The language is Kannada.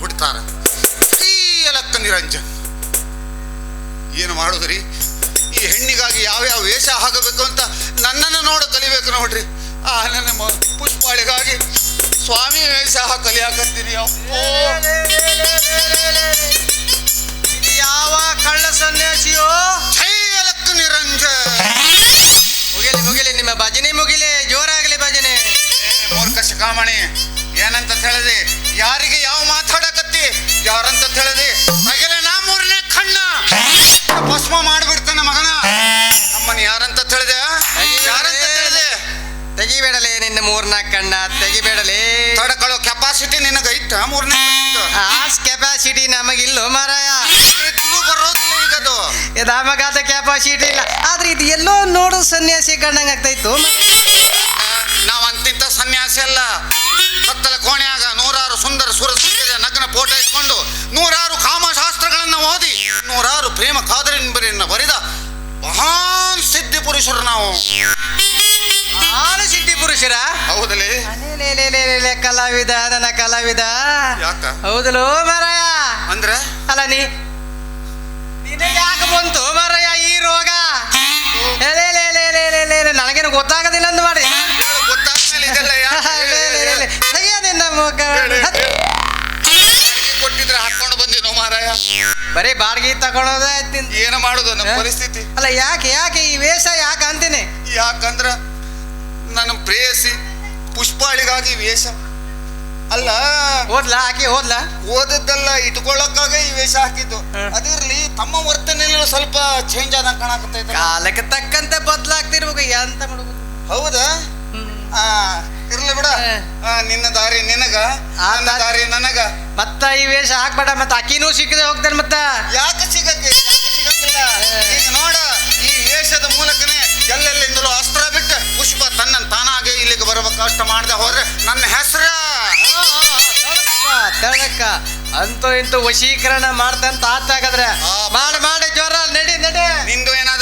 ಬಿಡ್ತಾರ ಈ ಎಲಕ್ಕ ನಿರಂಜನ್. ಏನು ಮಾಡುದ್ರಿ? ಈ ಹೆಣ್ಣಿಗಾಗಿ ಯಾವ್ಯಾವ ವೇಷ ಹಾಕಬೇಕು ಅಂತ ನನ್ನನ್ನು ನೋಡ ಕಲಿಬೇಕು ನೋಡ್ರಿ ಆ ನನ್ನ ಪುಷ್ಪಾಳಿಗಾಗಿ ಸ್ವಾಮಿ ವೇಷ ಕಲಿಯಾಕತ್ತೀನಿ ಅಪ್ಪೋ. ಯಾವ ಕಳ್ಳ ಸನ್ಯಾಸಿಯೋ? ಛೈ ಎಲಕ್ಕ ನಿರಂಜನ್. ಮುಗಿಲಿ ಮುಗಿಲಿ ನಿಮ್ಮ ಭಜನೆ ಮುಗಿಲಿ ಜೋರಾಗಲಿ ಭಜನೆ. ಮೂರ್ಖ ಶಿಖಾಮಣಿ. ಏನಂತ ತಿಳಿದಿ? ಯಾರಿಗೆ ಯಾವ ಮಾತಾಡಕತ್ತಿ ಯಾರಂತ ತಿಳಿದಿ? ಅಗಲ ನಾ ಮೂರನೇ ಕಣ್ಣ. ಭಸ್ಮ ಮಾಡಿಬಿಡ್ತಾನ ಮಗನ. ನಮ್ಮನ್ನ ಯಾರಂತ ತಿಳಿದೆ ಯಾರಂತ ತಿಳಿದೆ? ತೆಗಿಬೇಡಲೆ ನಿನ್ನ ಮೂರ್ನಾಲ್ಕು ಕಣ್ಣ ತೆಗಿಬೇಡಲೆ. ತಡಕಳೋ ಕೆಪಾಸಿಟಿ ನಿನಗೈತ ಮೂರನೇ ಆ ಕೆಪಾಸಿಟಿ ನಮಗಿಲ್ಲೋ ಮಾರಾಯ. ಇದ್ರೂ ಬರೋದಿಲ್ಲ ನಮಗಾದ ಕೆಪಾಸಿಟಿ ಇಲ್ಲ. ಆದ್ರೆ ಇದು ಎಲ್ಲೋ ನೋಡು ಸನ್ಯಾಸಿ ಕಣ್ಣಂಗ್ ಆಗ್ತಾಯಿತ್ತು ನಾವು ಅಂತಿಂತ ಸನ್ಯಾಸಿ ಅಲ್ಲ. ಸುರ ಸುಂದರ ನಗ್ನ ಫೋಟೋ ಇಟ್ಕೊಂಡು ನೂರಾರು ಕಾಮಶಾಸ್ತ್ರಗಳನ್ನು ಓದಿ ನೂರಾರು ಪ್ರೇಮ ಕಾದರಿಂಬರಿಯನ್ನ ಬರೆದ ಮಹಾನ್ ಸಿದ್ಧಿ ಪುರುಷರು ನಾವು ಮಹಾನ್ ಸಿದ್ಧಿ ಪುರುಷರ ಹೌದಲೇ ಕಲಾವಿದ ನನ್ನ ಕಲಾವಿದ ಯಾಕ ಹೌದಲೋ ಮಾರಾಯ ಅಂದ್ರೆ ಅಲ್ಲ ನೀ ಯಾಕೆ ಬಂತು ಮಾರಾಯ ಈ ರೋಗ ನನಗೇನು ಗೊತ್ತಾಗದಿಲ್ಲ ಅಂದ್ ಮಾಡಿ ಹೇಳು, ಮಾರಾಯ ಬರೀ ಬಾಡಿಗೆ ತಗೊಳೋದೇ ಏನು ಮಾಡುದು ನಮ್ಮ ಪರಿಸ್ಥಿತಿ? ಅಲ್ಲ ಯಾಕೆ ಯಾಕೆ ಈ ವೇಷ ಯಾಕೆ ಅಂತೀನಿ? ಯಾಕಂದ್ರ ನನ್ನ ಪ್ರೇಯಸಿ ಪುಷ್ಪಾಳಿಗಾಗಿ ವೇಷ. ಅಲ್ಲ ಹೋದ್ಲಾ ಆಕೆ ಹೋದ್ಲಾ ಓದದ್ದಲ್ಲ ಇಟ್ಕೊಳ್ಳಕ್ಕಾಗ ಈ ವೇಷ ಹಾಕಿದ್ದು. ಅದಿರ್ಲಿ ತಮ್ಮ ವರ್ತನೆಯಲ್ಲಿ ಸ್ವಲ್ಪ ಚೇಂಜ್ ಆದ ಕಾಣಕತ್ತೈತೆ ಕಾಲಕ್ಕೆ ತಕ್ಕಂತೆ ಬದಲಾಗ್ತಿರ್ಬೇಕು ಎಂತ ಮಾಡ್ಬೇಕು ಹೌದಾ? ಆ ಇರ್ಲಿ ಬಿಡ. ಆ, ನಿನ್ನ ದಾರಿ ನಿನಗ ಆ ನನ್ನ ದಾರಿ ನನಗ. ಮತ್ತ ಈ ವೇಷ ಹಾಕ್ಬೇಡ ಮತ್ತ ಅಕ್ಕಿನೂ ಸಿಕ್ಕದೆ ಹೋಗ್ತಾನೆ ಮತ್ತ. ಯಾಕೆ ಸಿಗಕ್ಕೆ? ಯಾಕೆ ಸಿಗಂಗಿಲ್ಲ? ಈಗ ನೋಡ ಈ ವೇಷದ ಮೂಲಕನೇ ಎಲ್ಲೆಲ್ಲಿಂದಲೂ ಅಸ್ತ್ರ ಬಿಟ್ಟು ಪುಷ್ಪ ತನ್ನ ತಾನಾಗೆ ಇಲ್ಲಿಗೆ ಬರ್ಬೇಕು ಕಷ್ಟ ಮಾಡ್ದೆ ಹೋದ್ರೆ ನನ್ನ ಹೆಸರ. ತಳಕ್ಕ ಅಂತೂ ಇಂತೂ ವಶೀಕರಣ ಮಾಡ್ತಂತ ಆತ ಹಾಗಾದ್ರೆ. ಮಾಡಿ ಮಾಡಿ ಜ್ವರ ನಡಿ ನಡಿ. ನಿಂದು ಏನಾದ್ರು